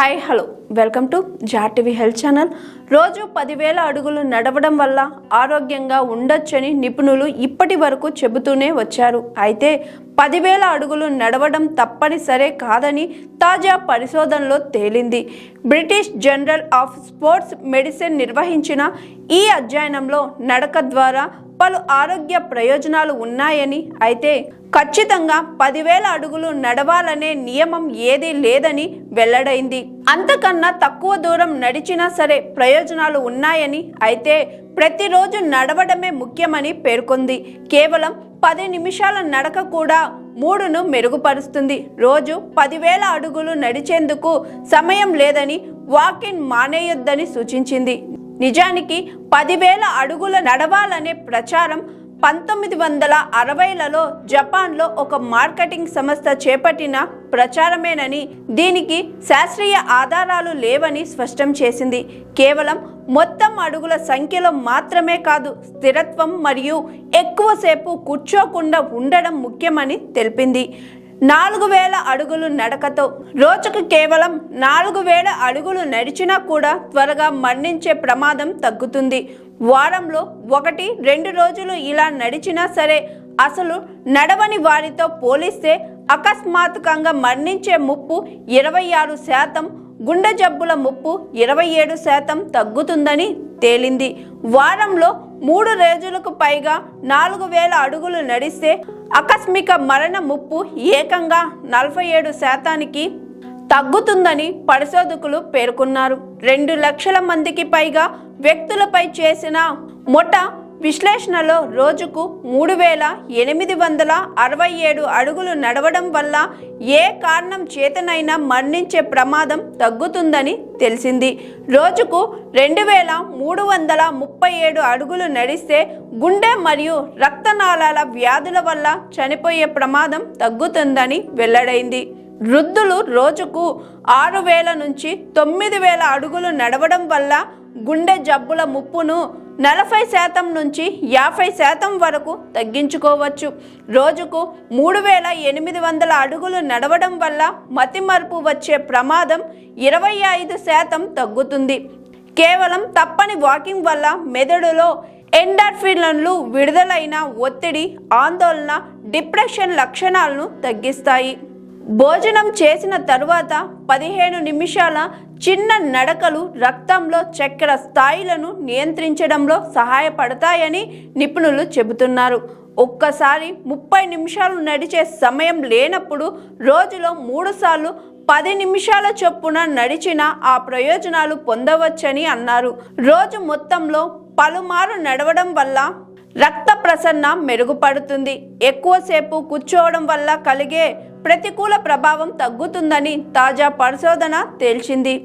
Hi hello welcome to జాటివి health channel. రోజు పదివేల అడుగులు నడవడం వల్ల ఆరోగ్యంగా ఉండొచ్చని నిపుణులు ఇప్పటి వరకు చెబుతూనే వచ్చారు. అయితే పదివేల అడుగులు నడవడం తప్పనిసరే కాదని తాజా పరిశోధనలో తేలింది. British Journal of Sports Medicine నిర్వహించిన ఈ అధ్యయనంలో నడక ద్వారా పలు ఆరోగ్య ప్రయోజనాలు ఉన్నాయని అయితే ఖచ్చితంగా పదివేల అడుగులు నడవాలనే నియమం ఏదీ లేదని వెల్లడైంది. అంతకన్నా తక్కువ దూరం నడిచినా సరే ప్రయోజనాలు ఉన్నాయని అయితే ప్రతిరోజు నడవడమే ముఖ్యమని పేర్కొంది. కేవలం పది నిమిషాల నడక కూడా మూడును మెరుగుపరుస్తుంది. రోజు పదివేల అడుగులు నడిచేందుకు సమయం లేదని వాకిన్ మానేయొద్దని సూచించింది. నిజానికి పదివేల అడుగుల నడవాలనే ప్రచారం పంతొమ్మిది వందల అరవైలలో జపాన్లో ఒక మార్కెటింగ్ సంస్థ చేపట్టిన ప్రచారమేనని దీనికి శాస్త్రీయ ఆధారాలు లేవని స్పష్టం చేసింది. కేవలం మొత్తం అడుగుల సంఖ్యలో మాత్రమే కాదు స్థిరత్వం మరియు ఎక్కువసేపు కూర్చోకుండా ఉండడం ముఖ్యమని తెలిపింది. నాలుగు వేల అడుగులు నడకతో రోజుకు కేవలం నాలుగు వేల అడుగులు నడిచినా కూడా త్వరగా మరణించే ప్రమాదం తగ్గుతుంది. వారంలో ఒకటి రెండు రోజులు ఇలా నడిచినా సరే అసలు నడవని వారితో పోలిస్తే అకస్మాత్తుకంగా మరణించే ముప్పు ఇరవై ఆరు శాతం గుండె జబ్బుల ముప్పు ఇరవై ఏడు శాతం తగ్గుతుందని తేలింది. వారంలో మూడు రోజులకు పైగా నాలుగు వేల అడుగులు నడిస్తే ఆకస్మిక మరణ ముప్పు ఏకంగా నలభై ఏడు శాతానికి తగ్గుతుందని పరిశోధకులు పేర్కొన్నారు. రెండు లక్షల మందికి పైగా వ్యక్తులపై చేసిన మొట్ట విశ్లేషణలో రోజుకు మూడు వేల ఎనిమిది వందల అరవై ఏడు అడుగులు నడవడం వల్ల ఏ కారణం చేతనైనా మరణించే ప్రమాదం తగ్గుతుందని తెలిసింది. రోజుకు రెండు వేల మూడు వందల ముప్పై ఏడు అడుగులు నడిస్తే గుండె మరియు రక్తనాళాల వ్యాధుల వల్ల చనిపోయే ప్రమాదం తగ్గుతుందని వెల్లడైంది. వృద్ధులు రోజుకు ఆరు వేల నుంచి తొమ్మిది వేల అడుగులు నడవడం వల్ల గుండె జబ్బుల ముప్పును నలభై శాతం నుంచి యాభై శాతం వరకు తగ్గించుకోవచ్చు. రోజుకు మూడు వేల ఎనిమిది వందల అడుగులు నడవడం వల్ల మతిమరుపు వచ్చే ప్రమాదం ఇరవై ఐదు శాతం తగ్గుతుంది. కేవలం తప్పని వాకింగ్ వల్ల మెదడులో ఎండార్ఫిన్లు విడుదలైన ఒత్తిడి ఆందోళన డిప్రెషన్ లక్షణాలను తగ్గిస్తాయి. భోజనం చేసిన తరువాత పదిహేను నిమిషాల చిన్న నడకలు రక్తంలో చక్కెర స్థాయిలను నియంత్రించడంలో సహాయపడతాయని నిపుణులు చెబుతున్నారు. ఒక్కసారి ముప్పై నిమిషాలు నడిచే సమయం లేనప్పుడు రోజులో మూడుసార్లు పది నిమిషాల చొప్పున నడిచిన ఆ ప్రయోజనాలు పొందవచ్చని అన్నారు. రోజు మొత్తంలో పలుమారు నడవడం వల్ల రక్త ప్రసరణ మెరుగుపడుతుంది. ఎక్కువసేపు కూర్చోవడం వల్ల కలిగే ప్రతికూల ప్రభావం తగ్గుతుందని తాజా పరిశోధన తేల్చింది.